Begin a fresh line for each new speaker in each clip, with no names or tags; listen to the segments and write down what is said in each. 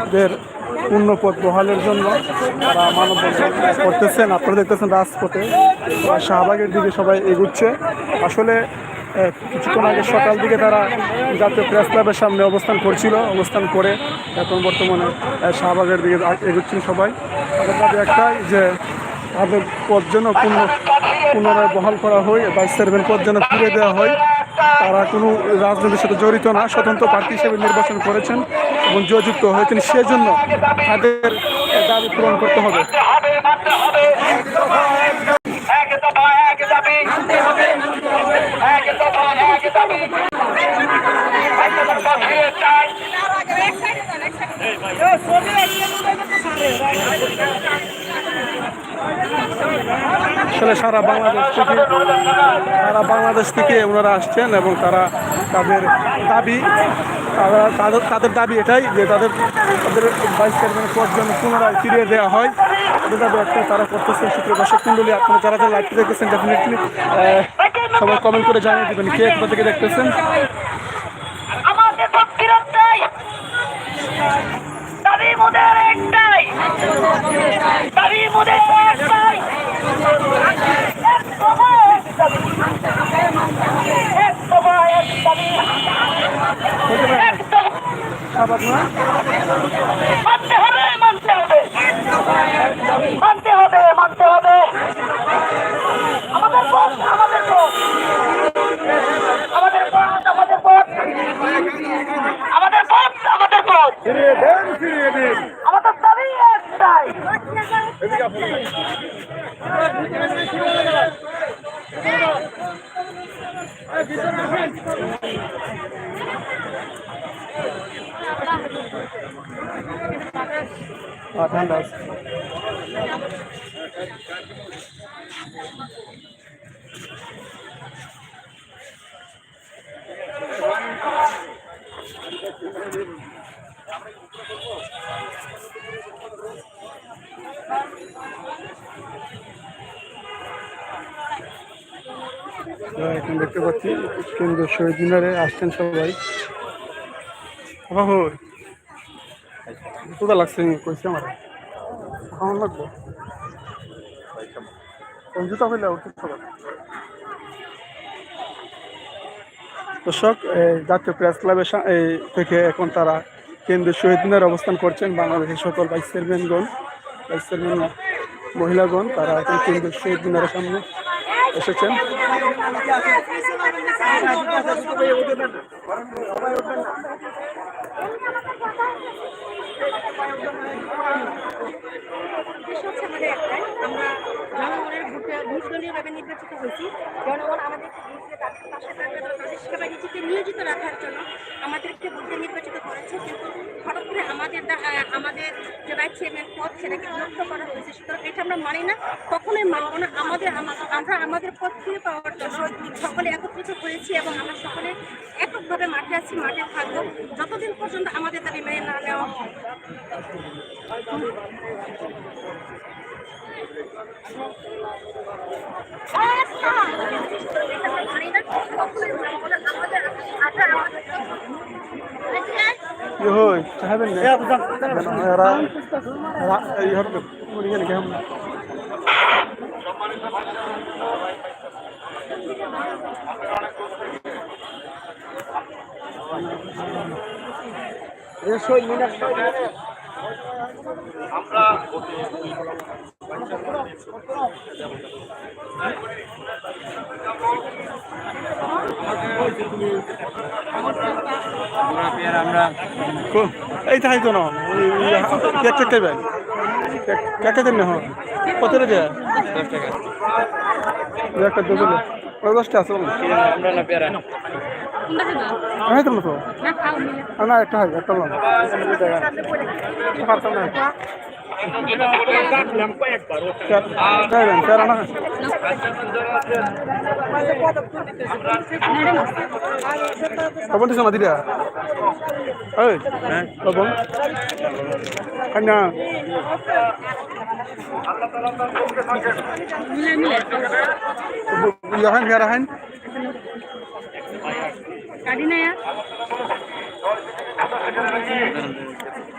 তাদের পূর্ণপথ বহালের জন্য তারা মানববন্ধন করতেছেন। আপনারা দেখতেছেন রাজপথে শাহবাগের দিকে সবাই এগুচ্ছে। আসলে কিছুক্ষণ আগে সকাল দিকে তারা জাতীয় প্রেস ক্লাবের সামনে অবস্থান করছিল, অবস্থান করে এখন বর্তমানে শাহবাগের দিকে এগুচ্ছেন সবাই। তাদের দাবি একটাই যে, তাদের পথ যেন পূর্ণ পুনরায় বহাল করা হয় ভাইস চেয়ারম্যান পদ যেন ফিরে দেওয়া হয়। তারা কোনো রাজনীতির সাথে জড়িত না, স্বতন্ত্র প্রার্থী হিসেবে নির্বাচন করেছেন। এবং জয়যুক্ত হয়েছেন সেজন্য তাদের দাবি পূরণ করতে হবে। আসলে সারা বাংলাদেশ থেকে সারা বাংলাদেশ থেকে ওনারা আসছেন এবং তারা তাদের দাবি তারা তাদের তাদের দাবি এটাই যে তাদের তাদের ভাইস চেয়ারম্যানের পদ যেন পুনরায় ফিরিয়ে দেওয়া হয়। তাদের দাবি একটা তারা করতেছে সূত্র দর্শক মন্ডলী আপনারা যারা যারা লাইভটি দেখতেছেন ডেফিনেটলি সবাই কমেন্ট করে জানিয়ে দেবেন কে কোথা থেকে দেখতেছেন।
আমাদের পথ
ঠান্ডা আছে এখন দেখতে পাচ্ছি কেন্দ্রীয় শহীদ মিনারে আসছেন সবাই। বাবু কোথা লাগছে কইছে আমার। কেমন লাগবো। জুতা হইলে দর্শক জাতীয় প্রেস ক্লাবের থেকে এখন তারা কেন্দ্রীয় শহীদ মিনারে অবস্থান করছেন বাংলাদেশের সকল ভাইস চেয়ারম্যানগণ, ভাইস চেয়ারম্যান মহিলাগণ। তারা এখন কেন্দ্রীয় শহীদ মিনারের সামনে এসেছেন।
উদ্দেশ্য হচ্ছে আমাদের একটাই, আমরা জনগণের ভোটে নির্দলীয়ভাবে নির্বাচিত হয়েছি। জনগণ আমাদেরকে ভোট তাদের পাশে জন্য তাদের নিজেকে নিয়োজিত রাখার জন্য আমাদেরকে ভোটে নির্বাচিত করেছে। কিন্তু করে আমাদের আমাদের যে ভাইস চেয়ারম্যান পদ সেটাকে বিলুপ্ত করা হয়েছে। সুতরাং এটা আমরা মানি না কখনোই মানব না। আমাদের আমা- আমরা আমাদের পদ ফিরে পাওয়ার জন্য সকলে একত্রিত হয়েছি এবং আমরা সকলে এককভাবে মাঠে আছি মাঠে থাকব। যতদিন পর্যন্ত আমাদের দাবি মেনে না নেওয়া হয়।
কি হই চাহাবেন না? এরা এরা এই হরবে মরি গেলে কেমন কো- এই তাই তো না। কেক কেক খাইবেন কেক কেক না হ্যাঁ? কত রে দশ টাকা একটা ওই দশটা আছে বলুন হ্যাঁ তো তো? না একটা হয় একটা না খাইবেন তেরা না লবণ দিছো না দিদা এই লবণ কান্না ইয়াহান ইয়াহান
গাড়ি নেয়া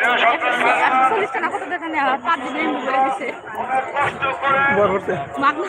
চল্লিশ টাকা কত টাকা নেওয়া পাঁচ দিন করে দিছে। মাগনা।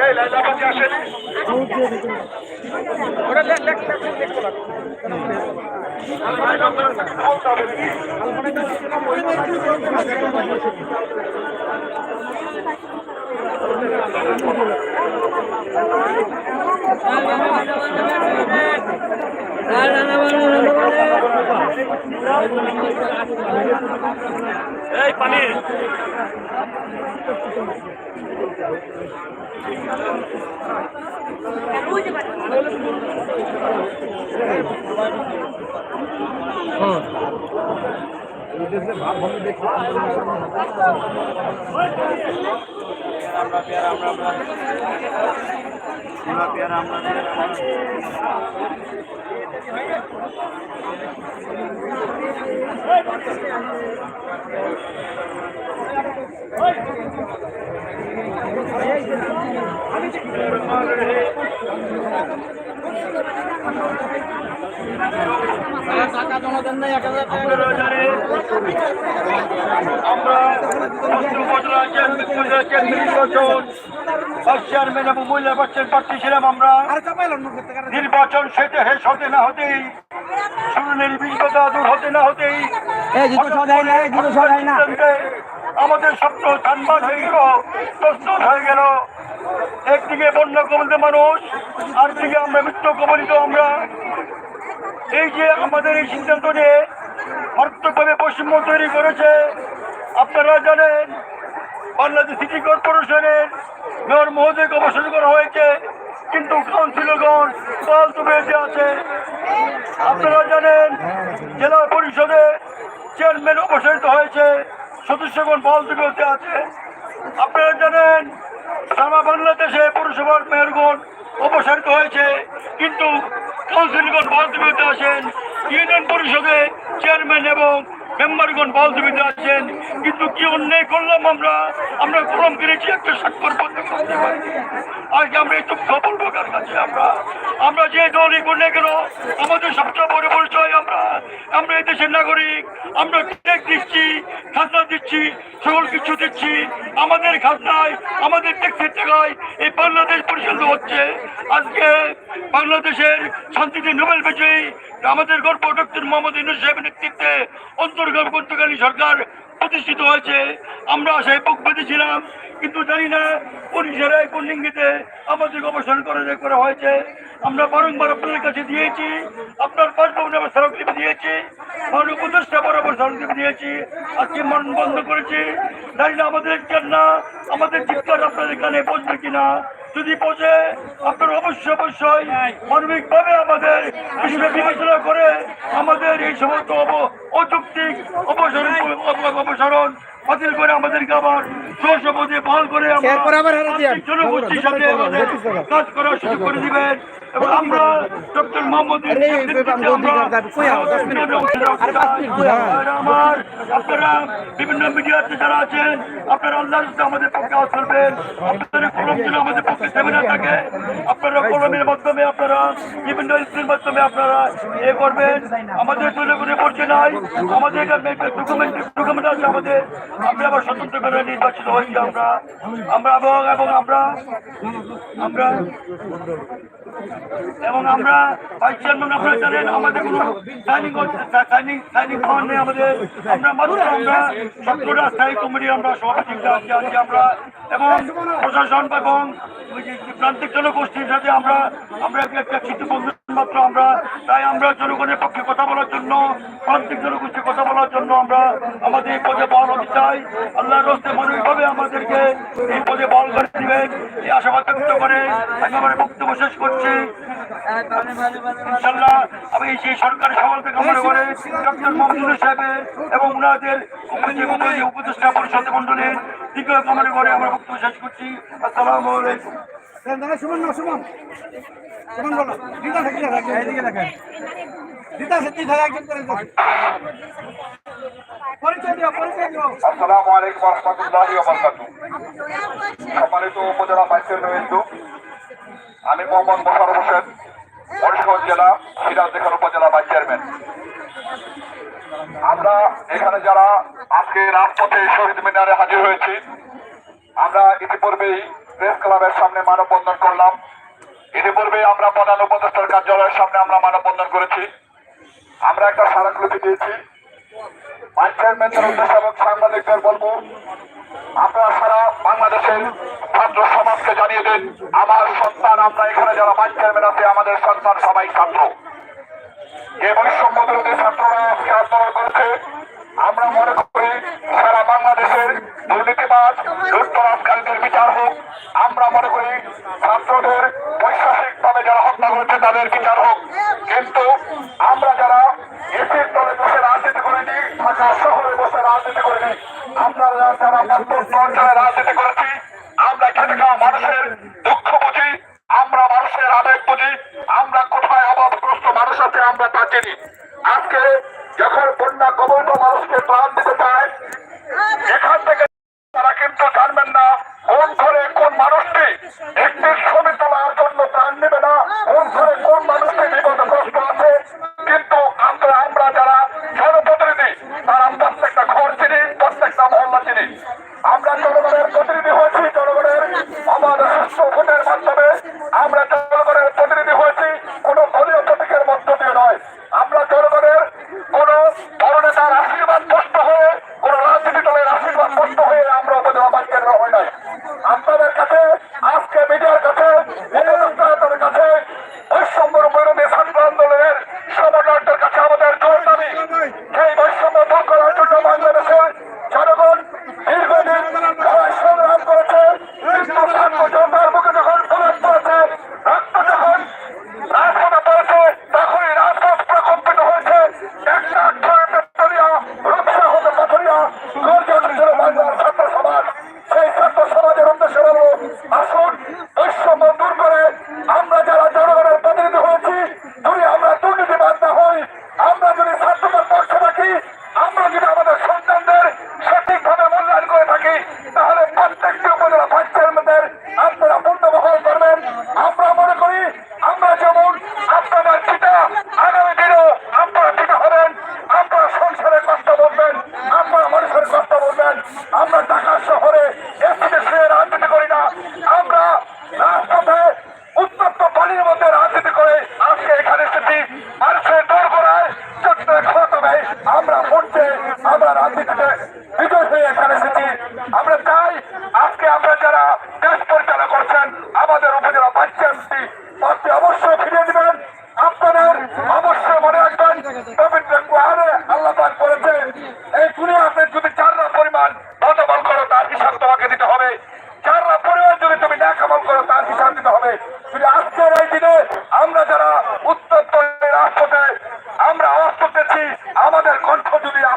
এই লাল্লা পাখি আসেনি এই পানি।
বুঝতে পারি
আমরা উপজেলা নির্বাচন ভাইস চেয়ারম্যান এবং মহিলা বাচ্চার প্রার্থী ছিলাম আমরা নির্বাচন সেতে শেষ হতে না হতেই শুরুনের বিজ্ঞতা দূর হতে না হতেই আমাদের স্বপ্ন ধানবাদ হয়ে গেল প্রস্তুত হয়ে গেল। একদিকে বন্যা কবলিত মানুষ আরেকদিকে আমরা মৃত্যু কবলিত আমরা। এই যে আমাদের এই সিদ্ধান্ত নিয়ে অর্থভাবে বৈষম্য তৈরি করেছে, আপনারা জানেন, বাংলাদেশ সিটি কর্পোরেশনের মেয়র মহোদয়কে অবসর করা হয়েছে, কিন্তু কাউন্সিলরগণ ফালতু বেঁচে আছে। আপনারা জানেন, জেলা পরিষদে চেয়ারম্যান অপসারিত হয়েছে, সদস্যগণ ফালতু বেঁচে আছে। আপনারা জানেন সারা বাংলাদেশে পৌরসভার মেয়রগণ অপসারিত হয়েছে কিন্তু কাউন্সিলগণ বালতুবিতে আসেন ইউনিয়ন পরিষদে চেয়ারম্যান এবং মেম্বারগণ বালতুবিতে আছেন, কিন্তু কি অন্যায় করলাম আমরা? আমরা কলম কিনেছি একটা স্বাক্ষর করতে করতে পারিনি আজকে আমরা এই দুঃখ বলব কার কাছে আমরা। আমরা যে দলই করি কেন, আমাদের সবচেয়ে বড় পরিচয় আমরা। আমরা এই দেশের নাগরিক, আমরা ট্যাক্স দিচ্ছি, খাজনা দিচ্ছি, সকল কিছু দিচ্ছি। আমাদের খাজনায়, আমাদের ট্যাক্সের টাকায় এই বাংলাদেশ পরিচালিত হচ্ছে। আজকে বাংলাদেশের শান্তিতে নোবেল বিজয়ী আমাদের গর্ব, ডক্টর মোহাম্মদ ইউনুস সাহেবের নেতৃত্বে অন্তর্গতকালী সরকার প্রতিষ্ঠিত হয়েছে। আমরা সেই বুক বেঁধেছিলাম কিন্তু জানি না কোন ইশারায়, কোন ইঙ্গিতে আমাদের অবসান করে করা হয়েছে। আমরা বারংবার আপনাদের কাছে দিয়েছি, আপনার বাসভবনে আমরা স্মারকলিপি দিয়েছি, মাননীয় উপদেষ্টা বরাবর স্মারকলিপি দিয়েছি। আজকে মন বন্ধ করেছি। জানি না আমাদের না, আমাদের চিৎকার আপনাদের কানে পৌঁছবে কিনা। যদি বসে আপনারা অবশ্যই অবশ্যই মানবিকভাবে আমাদের বিষয়ে বিবেচনা করে আমাদের এই সমস্ত অব- অযৌক্তিক অপসারণ অপসারণ বাতিল করে আমাদেরকে আবার সহসভাতে বহাল করে আমরা জনগোষ্ঠীর সাথে কাজ করার সুযোগ করে দিবেন। এবং আমরা ডক্টর মোহাম্মদ আমার আপনারা বিভিন্ন মিডিয়াতে যারা আছেন আপনারা আল্লাহ আমাদের পক্ষে আওয়াজ করবেন আপনাদের কলম যেন আমাদের পক্ষে থেমে না থাকে আপনারা কলমের মাধ্যমে আপনারা বিভিন্ন স্কুলের মাধ্যমে আপনারা এ করবেন। আমাদের দলে কোনো পড়ছে নাই। আমাদের এটা ডকুমেন্ট ডকুমেন্ট আছে আমাদের। আমরা আবার স্বতন্ত্র করে নির্বাচিত হয়েছি আমরা। আমরা এবং এবং আমরা আমরা এবং আমরা ভাইস চেয়ারম্যান আপনারা জানেন আমাদের কোনো সাইনিং সাইনিং সাইনিং পাওয়ার নেই আমাদের। আমরা মাত্র আমরা সবকটা স্থায়ী কমিটি আমরা সভাপতি আছি আমরা। এবং প্রশাসন এবং প্রান্তিক জনগোষ্ঠীর সাথে আমরা আমরা একটা একটা চিত্র বন্ধু মাত্র আমরা। তাই আমরা জনগণের পক্ষে কথা বলার জন্য, প্রান্তিক জনগোষ্ঠীর কথা বলার জন্য আমরা আমাদের এই পদে বল হতে চাই। আল্লাহর রস্তে মনোভাবে আমাদেরকে এই পদে বল করে দিবেন। এই আশাবাদ ব্যক্ত করে আমার বক্তব্য শেষ করছি। ইনশাল্লাহ আমি সেই সরকারের সফলতা কামনা করে ডক্টর মোহাম্মদ সাহেবের এবং ওনাদের উপদেষ্টা পরিষদ মন্ডলের দীর্ঘ কামনা করে আমার বক্তব্য শেষ করছি। আসসালামু আলাইকুম।
সুমন না সুমন সুমন বলো। দিদা থেকে রাখেন এদিকে রাখেন দিদা সেটি ধারা একজন করে পরিচয় দিও পরিচয় দিও।
আসসালামু আলাইকুম রহমতুল্লাহি ওবারাকাতু সম্মানিত উপজেলা চেয়ারম্যান আমি মোহাম্মদ মোশারফ হোসেন, মরিশগঞ্জ জেলা সিরাজদেখান উপজেলা ভাইস চেয়ারম্যান। আমরা এখানে যারা আজকে রাজপথে শহীদ মিনারে হাজির হয়েছি, আমরা ইতিপূর্বেই প্রেস ক্লাবের সামনে মানববন্ধন করলাম। ইতিপূর্বে আমরা প্রধান উপদেষ্টার কার্যালয়ের সামনে আমরা মানববন্ধন করেছি। আমরা একটা স্মারকলিপি দিয়েছি। আমার মনে করি সারা বাংলাদেশের দুর্নীতিবাজ, লুটতরাজকারীদের বিচার হোক, আমরা মনে করি ছাত্রদের বৈশ্বাসিক ভাবে যারা হত্যা করেছে, তাদের বিচার হোক। কিন্তু আমরা যারা এসির দলে বসে রাজনীতি করেছি, আমরা খেটে মানুষের দুঃখ বুঝি, আমরা মানুষের আবেগ বুঝি, আমরা কোথায় অভাবগ্রস্ত মানুষ আছে, আমরা তা আজকে যখন বন্যা কবল মানুষকে প্রাণ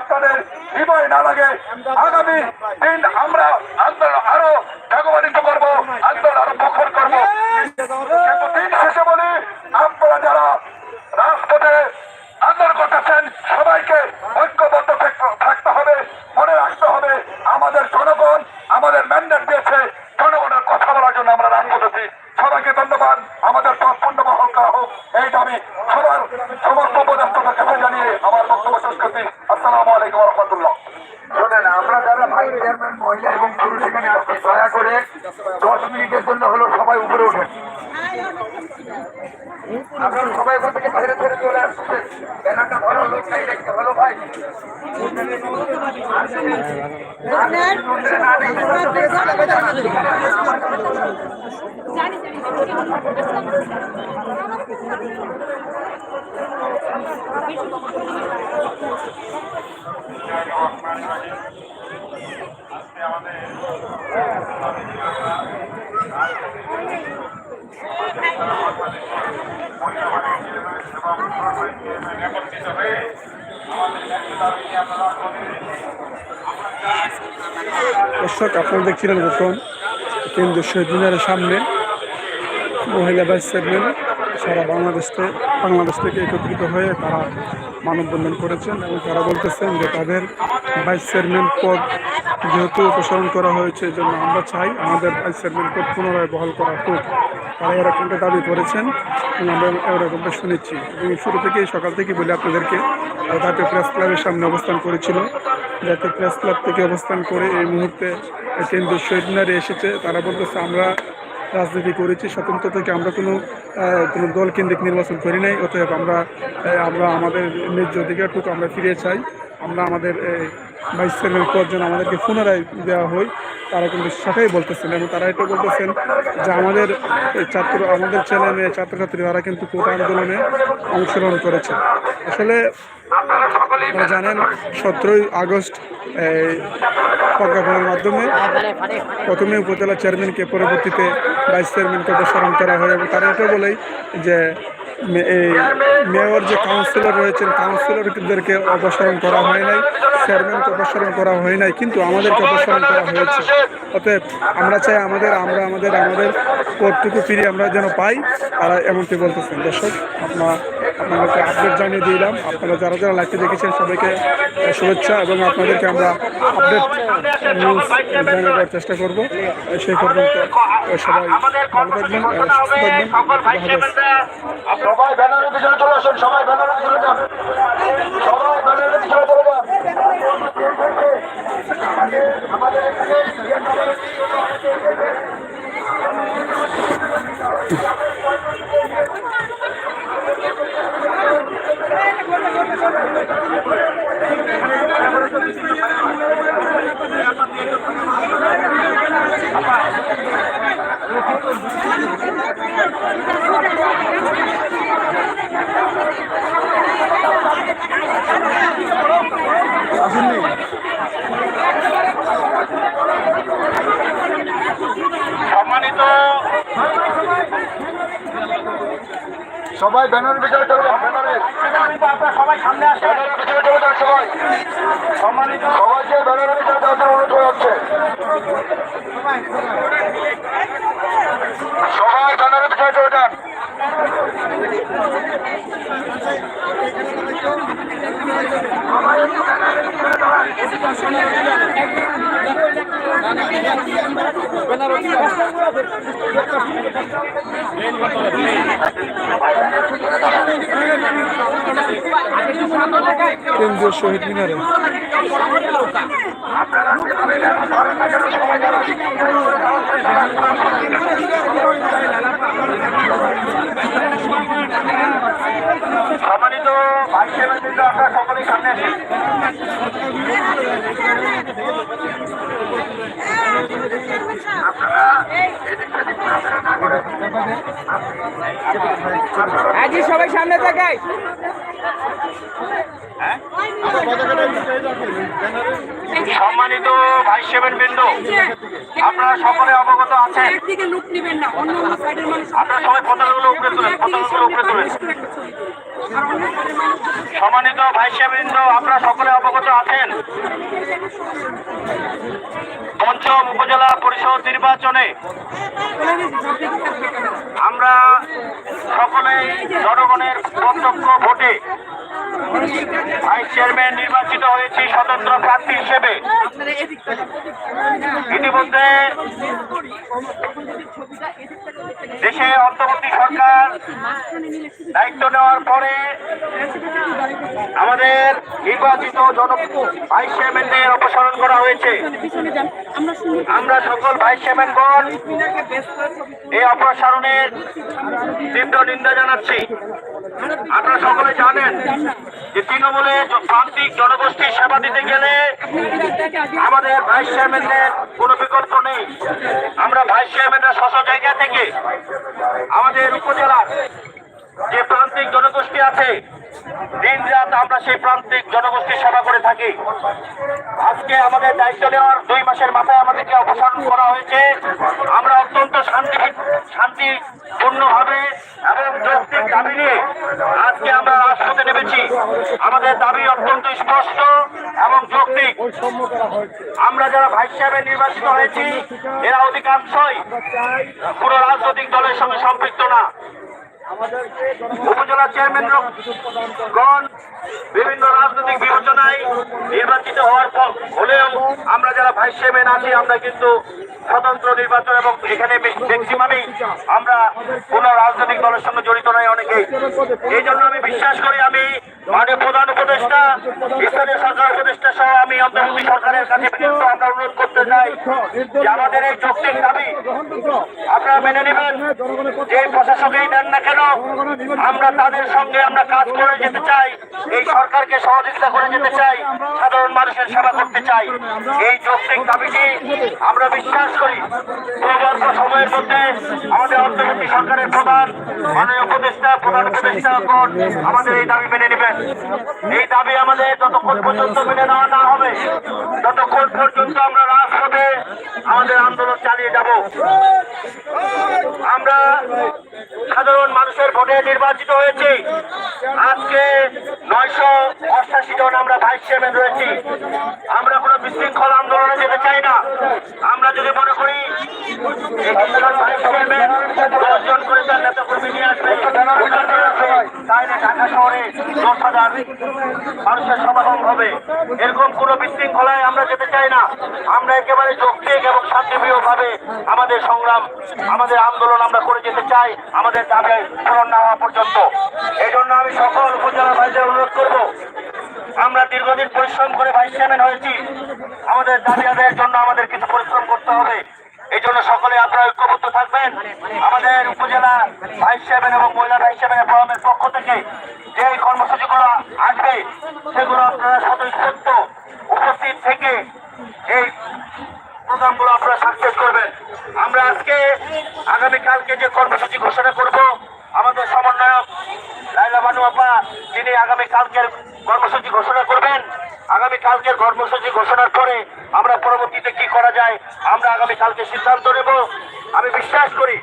আপনাদের হৃদয় না লাগে আগামী দিন আমরা আন্দোলন আরও ভগবানিত করব আন্দোলন আরও প্রখর করব কিন্তু দিন শেষে বলি
মিনিটের জন্য হলো সবাই উপরে ওঠেন আপনারা সবাই ওখান থেকে ছেড়ে চলে ভালো লোক নাই দেখতে ভালো ভাই
দর্শক, আপনারা দেখছিলেন প্রথম কেন্দ্রীয় শহীদ মিনারের সামনে মহিলা ভাইস চেয়ারম্যান সারা বাংলাদেশ থেকে বাংলাদেশ থেকে একত্রিত হয়ে তারা মানববন্ধন করেছেন এবং তারা বলতেছেন যে তাদের ভাইস চেয়ারম্যান পদ যেহেতু অপসারণ করা হয়েছে জন্য আমরা চাই আমাদের চেয়ারম্যান পুনরায় বহাল করা হোক। তারা এরকমটা দাবি করেছেন আমরা এরকমটা শুনেছি। এবং শুরু থেকেই, সকাল থেকে বলি আপনাদেরকে তাতে প্রেস ক্লাবের সামনে অবস্থান করেছিল। জাতীয় প্রেস ক্লাব থেকে অবস্থান করে এই মুহূর্তে কেন্দ্রীয় শহীদ এসেছে। তারা বলতেছে, আমরা রাজনীতি করেছি, স্বতন্ত্র থেকে আমরা কোনো কোনো দল কেন্দ্রিক নির্বাচন করি নাই, অতএব আমরা আমরা আমাদের ন্যায্য অধিকারটুকু আমরা ফিরে চাই। আমরা আমাদের ভাইস চেয়ারম্যান পদ যেন আমাদেরকে পুনরায় দেওয়া হয়, তারা কিন্তু সেটাই বলতেছেন এবং তারা এটা বলতেছেন যে আমাদের ছাত্র, আমাদের ছেলে মেয়ে ছাত্রছাত্রী তারা কিন্তু কোটা আন্দোলনে অংশগ্রহণ করেছে। আসলে জানেন সতেরোই আগস্ট এই প্রজ্ঞাপনের মাধ্যমে প্রথমে উপজেলা চেয়ারম্যানকে পরবর্তীতে ভাইস চেয়ারম্যানকে অপসারণ করা হয় এবং তারা এটা বলেই যে এই মেয়র যে কাউন্সিলর রয়েছেন কাউন্সিলরদেরকে অপসারণ করা হয় নাই চেয়ারম্যানকে অপসারণ করা হয় নাই কিন্তু আমাদেরকে অপসারণ করা হয়েছে। অতএব আমরা চাই আমাদের আমরা আমাদের আমাদের পদটুকু ফিরে আমরা যেন পাই তারা এমনটি বলতেছেন। দর্শক আপনার আপনাদেরকে আপডেট জানিয়ে দিলাম। আপনারা যারা যারা লাইভটি দেখেছেন, সবাইকে শুভেচ্ছা এবং আপনাদেরকে আমরা আপডেট নিউজ চেষ্টা করব। সেই পর্যন্ত সবাই ভালো থাকবেন থাকবেন।
আমাদের এখানে সম্মানিত সবাই ব্যানারের পিছনে চলে যান ব্যানারের আপনারা সবাই সামনে আসেন ব্যানারের পিছনে চলে যান সবাই সম্মানিত সবাইকে ব্যানারের পিছনে যাওয়ার জন্য অনুরোধ করা হচ্ছে সবাই পিছনে চলে যান।
কেন্দ্রীয় শহীদ মিনারে।
সম্মানিত ভাই সেবন আপনারা সামনে
সবাই সামনে তাকাই।
সম্মানিত ভাই সেভেন বিন্দু আপনারা সকলে অবগত আছেন।
একদিকে লুক নেবেন না অন্য অন্য সাইডের মানুষ
আপনারা সবাই পতাকাগুলো উপরে তুলেন পতাকাগুলো উপরে তুলেন। সম্মানিত ভাই সেবৃন্দ আপনারা সকলে অবগত আছেন। পঞ্চম উপজেলা পরিষদ নির্বাচনে আমরা সকলেই জনগণের প্রত্যক্ষ ভোটে ভাইস চেয়ারম্যান নির্বাচিত হয়েছি স্বতন্ত্র প্রার্থী হিসেবে। ইতিমধ্যে দেশে অন্তর্বর্তী সরকার দায়িত্ব নেওয়ার পরে আমাদের নির্বাচিত জন ভাইস চেয়ারম্যানদের অপসারণ করা হয়েছে।
আমরা
সকল ভাইস চেয়ারম্যানগণ এই অপসারণের তীব্র নিন্দা জানাচ্ছি। আপনারা সকলে জানেন যে তৃণমূলে প্রান্তিক জনগোষ্ঠীর সেবা দিতে গেলে আমাদের ভাইস চেয়ারম্যানদের কোনো বিকল্প নেই। আমরা ভাইস চেয়ারম্যানরা স্ব জায়গা থেকে আমাদের উপজেলার যে প্রান্তিক জনগোষ্ঠী আছে, দিন রাত আমরা সেই প্রান্তিক জনগোষ্ঠীর সেবা করে থাকি। আজকে আমাদের দায়িত্ব নেওয়ার দুই মাসের মাথায় আমাদেরকে অপসারণ করা হয়েছে। শান্তিপূর্ণভাবে এবং যৌক্তিক দাবি নিয়ে আজকে আমরা রাজপথে নেমেছি। আমাদের দাবি অত্যন্ত স্পষ্ট এবং যৌক্তিক। আমরা যারা ভাইস সাহেবের নির্বাচিত হয়েছি, এরা অধিকাংশই পুরো রাজনৈতিক দলের সঙ্গে সম্পৃক্ত না। উপজেলা চেয়ারম্যান গণ বিভিন্ন রাজনৈতিক বিবেচনায় নির্বাচিত হওয়ার পর হলেও আমরা যারা ভাইস চেয়ারম্যান আছি, আমরা কিন্তু স্বতন্ত্র নির্বাচন এবং এখানে ম্যাক্সিমামই আমরা কোন রাজনৈতিক দলের সঙ্গে জড়িত নয় অনেকেই। এই জন্য আমি বিশ্বাস করি আমি মাননীয় প্রধান উপদেষ্টা স্থানীয় সরকার উপদেষ্টা সহ আমি অন্তর্বর্তী সরকারের কাছে আমরা অনুরোধ করতে চাই যে আমাদের এই যৌক্তিক দাবি আপনারা মেনে নেবেন। যে প্রশাসকই দেন না কেন, আমরা তাদের সঙ্গে আমরা কাজ করে যেতে চাই, এই সরকারকে সহযোগিতা করে যেতে চাই, সাধারণ মানুষের সেবা করতে চাই। এই যৌক্তিক দাবিটি আমরা বিশ্বাস করি। খুব সময়ের মধ্যে আমাদের অন্তর্বর্তী সরকারের প্রধান, মাননীয় উপদেষ্টা, প্রধান উপদেষ্টাগণ আমাদের এই দাবি মেনে নেবেন। এই দাবি আমাদের যতক্ষণ পর্যন্ত মেনে নেওয়া না হবে, ততক্ষণ পর্যন্ত আমরা রাজপথে আমাদের আন্দোলন চালিয়ে যাব। আমরা সাধারণ মানুষের ভোটে নির্বাচিত হয়েছি। আজকে নয়শো অষ্টাশি জন আমরা ভাইস চেয়ারম্যান রয়েছি। আমরা কোনো বিশৃঙ্খল আন্দোলনে যেতে চাই না। আমরা যদি মনে করি ভাইস চেয়ারম্যান দশজন করে তার নেতা কর্মী নিয়ে আসবে তাহলে ঢাকা শহরে দশ হাজার মানুষের সমাগম হবে। এরকম কোনো বিশৃঙ্খলায় আমরা যেতে চাই না। আমরা একেবারে যৌক্তিক এবং শান্তিপ্রিয় ভাবে আমাদের সংগ্রাম, আমাদের আন্দোলন আমরা করে যেতে চাই। আমাদের দাবি পূরণ না হওয়া পর্যন্ত। এই জন্য আমি সকল উপজেলা ভাইদের অনুরোধ করব, আমরা দীর্ঘদিন পরিশ্রম করে ভাইস চেয়ারম্যান হয়েছি। আমাদের দাবি আদায়ের জন্য আমাদের কিছু পরিশ্রম করতে হবে। এই জন্য সকলে আপনারা ঐক্যবদ্ধ থাকবেন। আমাদের উপজেলা ভাইস চেয়ারম্যান এবং মহিলা ভাইস চেয়ারম্যান ফোরামের পক্ষ থেকে যে কর্মসূচিগুলো আসবে, সেগুলো আপনারা স্বতঃস্ফূর্ত উপস্থিত থেকে এই প্রোগ্রামগুলো আপনারা সাকসেস করবেন। আমরা আজকে আগামীকালকে যে কর্মসূচি ঘোষণা করব, আমাদের সমন্বয়ক লাইলা বানু আপা, তিনি আগামীকালকের কর্মসূচি ঘোষণা করবেন। আগামী কালকের কর্মসূচি ঘোষণার পরে আমরা পরবর্তীতে কি করা যায় আমরা আগামী কালকে সিদ্ধান্ত নেব। আমি বিশ্বাস করি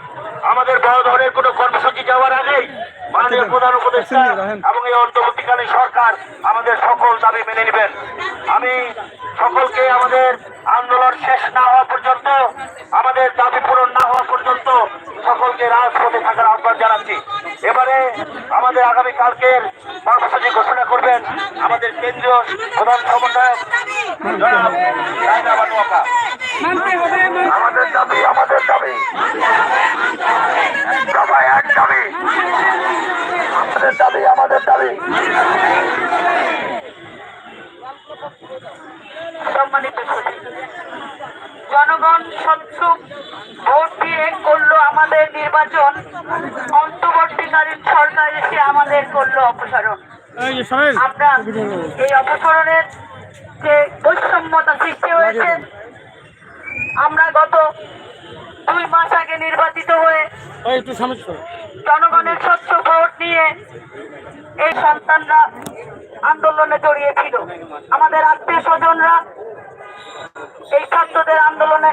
আমাদের বড় ধরনের কোনো কর্মসূচি যাওয়ার আগেই মাননীয় প্রধান উপদেষ্টা এবং এই অন্তর্বর্তীকালীন সরকার আমাদের সকল দাবি মেনে নেবেন। আমি সকলকে আমাদের আন্দোলন শেষ না হওয়া পর্যন্ত আমাদের দাবি পূরণ না হওয়া পর্যন্ত সকলকে রাজপথে থাকার আহ্বান জানাচ্ছি। এবারে আমাদের আগামী কালকের কর্মসূচি ঘোষণা করবেন আমাদের কেন্দ্রীয় প্রধান সমন্বয়ক জনাব আমাদের দাবি আমাদের দাবি সবাই এক দাবি আমাদের দাবি আমাদের দাবি
সম্মানিত সচিব জনগণ স্বচ্ছ ভোট দিয়ে করল আমাদের নির্বাচন অন্তর্বর্তীকালীন সরকার এসে আমাদের করল অপসারণ আমরা এই অপসারণের যে বৈষম্যতা সৃষ্টি হয়েছে আমরা গত দুই মাস আগে নির্বাচিত হয়ে জনগণের স্বচ্ছ ভোট নিয়ে এই সন্তানরা আন্দোলনে জড়িয়েছিল। আমাদের আত্মীয় স্বজনরা এই ছাত্রদের আন্দোলনে